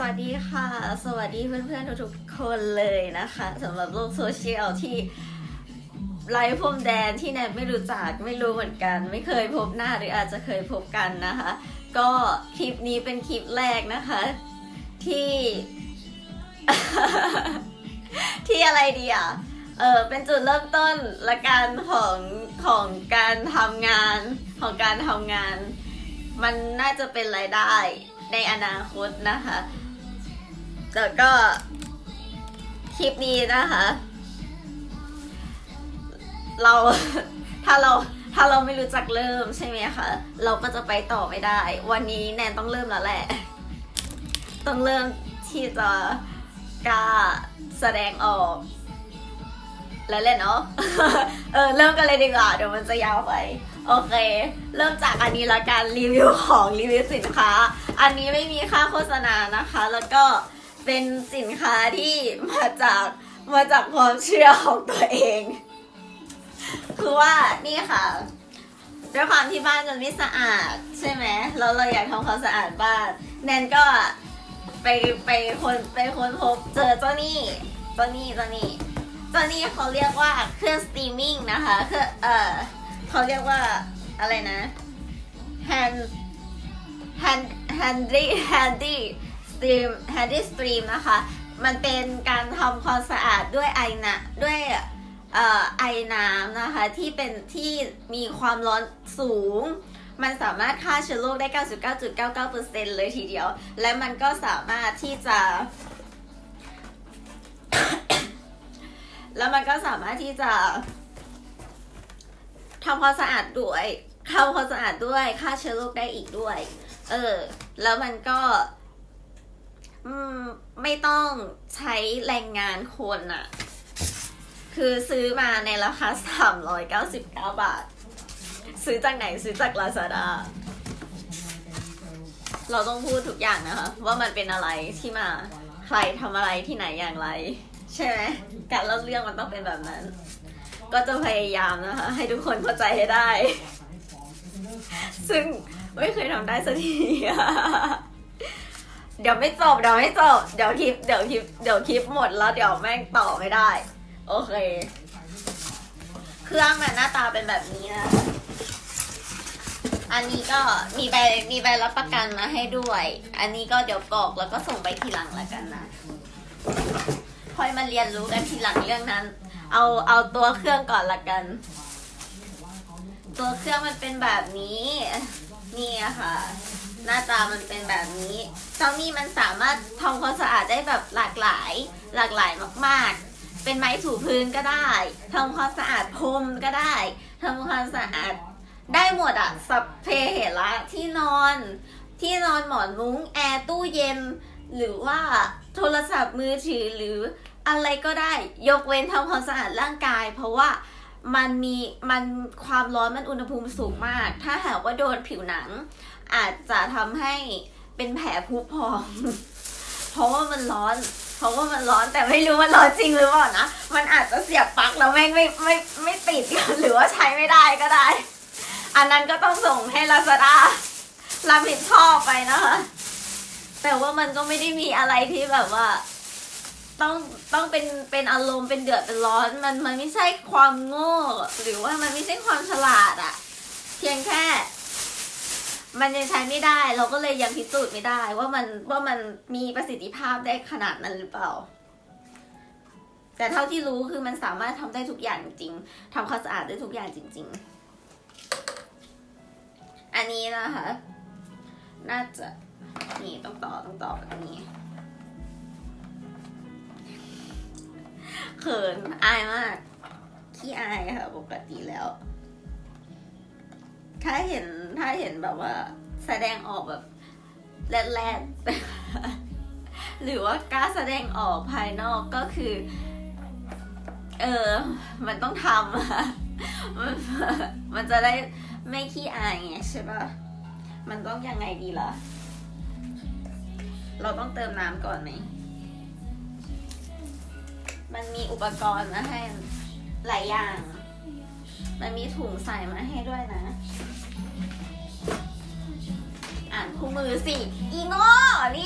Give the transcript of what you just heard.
สวัสดีค่ะ สวัสดีเพื่อนๆทุกๆคนเลยนะคะสำหรับโลกโซเชียลที่ไร้พรมแดนที่แนทไม่รู้จักไม่รู้เหมือนกัน ไม่เคยพบหน้าหรืออาจจะเคยพบกันนะคะ ก็คลิปนี้เป็นคลิปแรกนะคะ ที่ ที่อะไรดีอะเออเป็นจุดเริ่มต้นละกันของของการทำงานของการทำงาน มันน่าจะเป็นรายได้ในอนาคตนะคะ แล้วก็คลิปนี้นะคะ เราถ้าเราถ้าเราไม่รู้จักเริ่มใช่ไหมคะ เราก็จะไปต่อไม่ได้ วันนี้แนนต้องเริ่มแล้วแหละ ต้องเริ่มที่จะกล้าแสดงออกแล้วเล่นเนาะเออเริ่มกันเลยดีกว่า เดี๋ยวมันจะยาวไป โอเค เริ่มจากอันนี้ละกันรีวิวของรีวิวสินค้า อันนี้ไม่มีค่าโฆษณานะคะ แล้วก็ เป็นสินค้าที่มาจากมาจากความเชื่อของตัวเอง คือว่านี่ค่ะด้วยความที่บ้านมันไม่สะอาดใช่ไหมแล้วเราอยากทำความสะอาดบ้าน แนนก็ไปไปคนไปคนพบเจอเจ้านี่เจ้านี่เจ้านี่เจ้านี่เขาเรียกว่าเครื่องสตรีมมิ่งนะคะเครื่องเออเขาเรียกว่าอะไรนะ hand hand handy handy stream handy stream นะคะ มันเป็นการทำความสะอาดด้วยไอนะด้วยออไอน้ำนะคะ ที่เป็นที่มีความร้อนสูง มันสามารถฆ่าเชื้อโรคได้ 99.99%เลยทีเดียว และมันก็สามารถที่จะ แล้วมันก็สามารถที่จะทำความสะอาดด้วยทำความสะอาดด้วยฆ่าเชื้อโรคได้อีกด้วย เออ แล้วมันก็ อืม ไม่ต้องใช้แรงงานคนอะคือซื้อมาในราคา399บาท ซื้อจากไหนซื้อจาก Lazada เราต้องพูดทุกอย่างนะคะ ว่ามันเป็นอะไรที่มาใครทำอะไรที่ไหนอย่างไร ใช่ไหมการเล่าเรื่องมันต้องเป็นแบบนั้น ก็จะพยายามนะคะ ให้ทุกคนเข้าใจให้ได้ ซึ่งไม่เคยทำได้สักที เดี๋ยวไม่จบเดี๋ยวไม่จบเดี๋ยวคลิปเดี๋ยวคลิปเดี๋ยวคลิปหมดแล้วเดี๋ยวแม่งต่อไม่ได้ โอเค เครื่องมันหน้าตาเป็นแบบนี้นะอันนี้ก็มีใบมีใบรับประกันมาให้ด้วย อันนี้ก็เดี๋ยวกรอกแล้วก็ส่งไปทีหลังแล้วกันนะค่อยมาเรียนรู้กันทีหลังเรื่องนั้น เอาเอาตัวเครื่องก่อนละกัน ตัวเครื่องมันเป็นแบบนี้ นี่อะค่ะ หน้าตามันเป็นแบบนี้เจ้านี่มันสามารถทำความสะอาดได้แบบหลากหลาย หลากหลายมากๆ เป็นไม้ถูพื้นก็ได้ทำความสะอาดพรมก็ได้ทำความสะอาดได้หมดอะสัพเพเหระที่นอน ที่นอนหมอนมุ้งแอร์ตู้เย็น หรือว่าโทรศัพท์มือถือหรืออะไรก็ได้ยกเว้นทำความสะอาดร่างกาย เพราะว่า มันมีมันความร้อนมันอุณหภูมิสูงมาก ถ้าหากว่าโดนผิวหนัง อาจจะทำให้เป็นแผลผุพอง เพราะว่ามันร้อน เพราะว่ามันร้อนแต่ไม่รู้มันร้อนจริงหรือเปล่านะ มันอาจจะเสียบปลั๊กแล้วแม่งไม่ไม่ไม่ติดกันหรือว่าใช้ไม่ได้ก็ได้ อันนั้นก็ต้องส่งให้ลาซาด้ารับผิดชอบไปนะคะแต่ว่ามันก็ไม่ได้มีอะไรที่แบบว่า ต้องต้องเป็นเป็นอารมณ์เป็นเดือดเป็นร้อนมันมันไม่ใช่ความโง่ หรือว่ามันไม่ใช่ความฉลาดอะเพียงแค่ มันยังใช้ไม่ได้ เราก็เลยยังพิสูจน์ไม่ได้ ว่ามันว่ามันมีประสิทธิภาพได้ขนาดนั้นหรือเปล่า แต่เท่าที่รู้คือมันสามารถทำได้ทุกอย่างจริงทำความสะอาดได้ทุกอย่างจริง ๆ อันนี้นะคะ น่าจะนี่ต้องต่อต้องต่อแบบนี้ เขินอายมากขี้อายค่ะปกติแล้ว ถ้าเห็นถ้าเห็นแบบว่า แสดงออกแบบแรดๆหรือว่ากล้าแสดงออกภายนอกก็คือ เออ มันต้องทำอะมันมันจะได้ไม่ขี้อายไงใช่ปะมันต้องยังไงดีล่ะ เราต้องเติมน้ำก่อนไหม มันมีอุปกรณ์มาให้หลายอย่าง มันมีถุงใส่มาให้ด้วยนะ อ่านคู่มือสิ อีโง่นี่